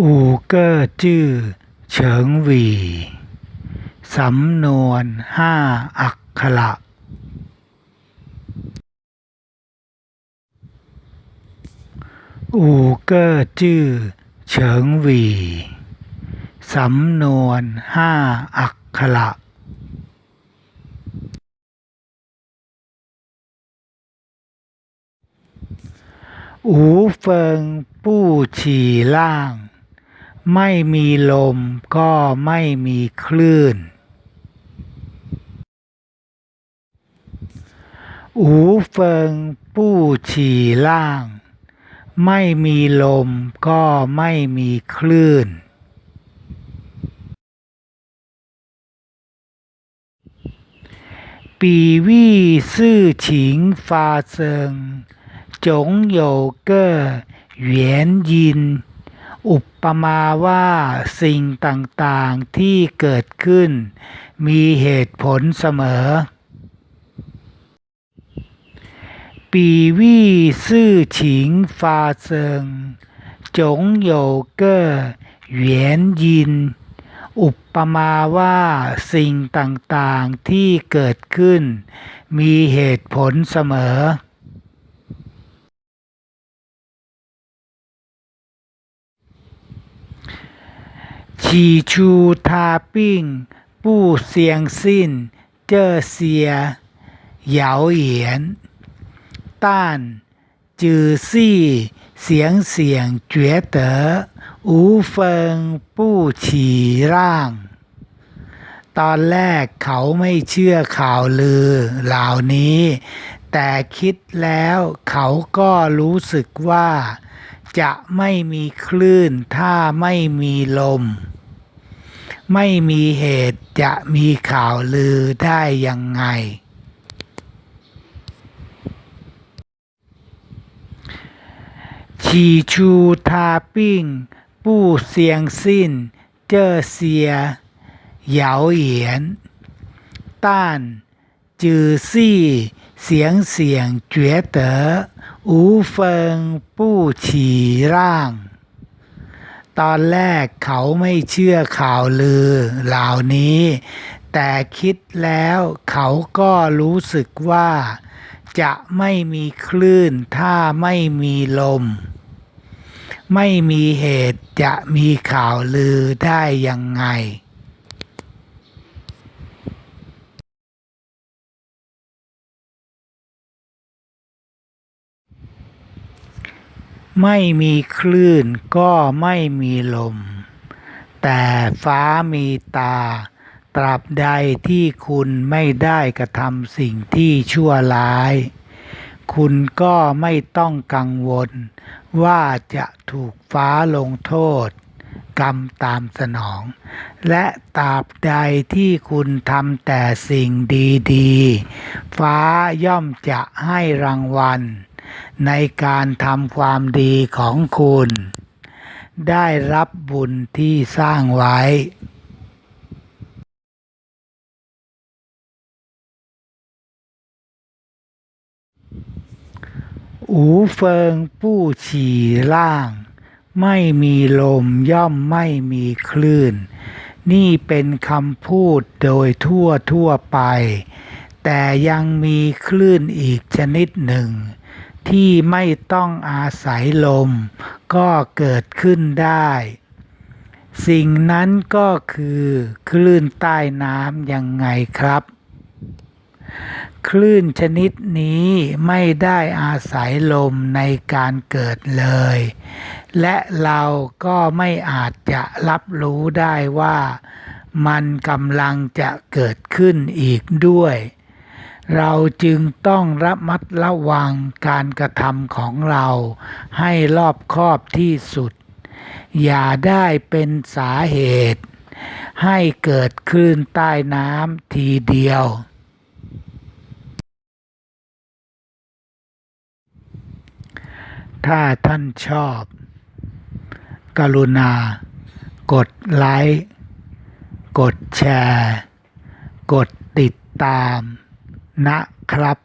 อูเก้อจื้อเฉิงหวีสำนวนห้าอักขระอูเก้อจื้อเฉิงหวีสำนวนห้าอักขระอูเฟิง ปู้ฉี่ล่าง ไม่มีลมก็ไม่มีคลื่น อูเฟิงปู้ฉี่ล่าง ไม่มีลมก็ไม่มีคลื่น ปีวี่ซื่อฉิงฟาเซิงจงโยเก้ อุปมาว่าสิ่งต่างๆที่เกิดขึ้น มีเหตุผลเสมอ ปีวี่ซื่อฉิงฟาเซิง จงโยเก้อเหวียนยิน อุปมาว่าสิ่งต่างๆที่เกิดขึ้น มีเหตุผลเสมอ ฉีชูทาปิ้ง ปู้เซียงสิ้น เจ้อเซีย เหยาเหยียน ต้าน จือซี่ เสียงเสียงเจ๋วเต๋ออูเฟิง ปู้ฉีร่าง ตอนแรกเขาไม่เชื่อข่าวลือเหล่านี้ แต่คิดแล้วเขาก็รู้สึกว่าจะไม่มีคลื่นถ้าไม่มีลม ไม่มีเหตุจะมีข่าวลือได้ยังไงฉีชูทาปิ้ง ปู้เซียงสิ้น เจ้อเซีย เหยาเหยียน ต้าน จือซี่ เสียงเสียงเจ๋วเต๋ออูเฟิง ปู้ฉีร่าง ตอนแรกเขาไม่เชื่อข่าวลือเหล่านี้ แต่คิดแล้วเขาก็รู้สึกว่า จะไม่มีคลื่นถ้าไม่มีลม ไม่มีเหตุจะมีข่าวลือได้ยังไง ไม่มีคลื่นก็ไม่มีลม แต่ฟ้ามีตา ตราบใดที่คุณไม่ได้กระทำสิ่งที่ชั่วร้าย คุณก็ไม่ต้องกังวล ว่าจะถูกฟ้าลงโทษ กรรมตามสนอง และตราบใดที่คุณทำแต่สิ่งดี ๆ ฟ้าย่อมจะให้รางวัล ในการทำความดีของคุณ ได้รับบุญที่สร้างไว้อูเฟิงปู้ฉี่ล่าง ไม่มีลมย่อมไม่มีคลื่น นี่เป็นคำพูดโดยทั่วทั่วไป แต่ยังมีคลื่นอีกชนิดหนึ่ง ที่ไม่ต้องอาศัยลม ก็เกิดขึ้นได้ สิ่งนั้นก็คือคลื่นใต้น้ำยังไงครับ คลื่นชนิดนี้ไม่ได้อาศัยลมในการเกิดเลย และเราก็ไม่อาจจะรับรู้ได้ว่ามันกำลังจะเกิดขึ้นอีกด้วย เราจึงต้องระมัดระวังการกระทำของเราให้รอบคอบที่สุด อย่าได้เป็นสาเหตุ ให้เกิดคลื่นใต้น้ำทีเดียว ถ้าท่านชอบ กรุณา กดไลค์ กดแชร์ กดติดตาม นะครับ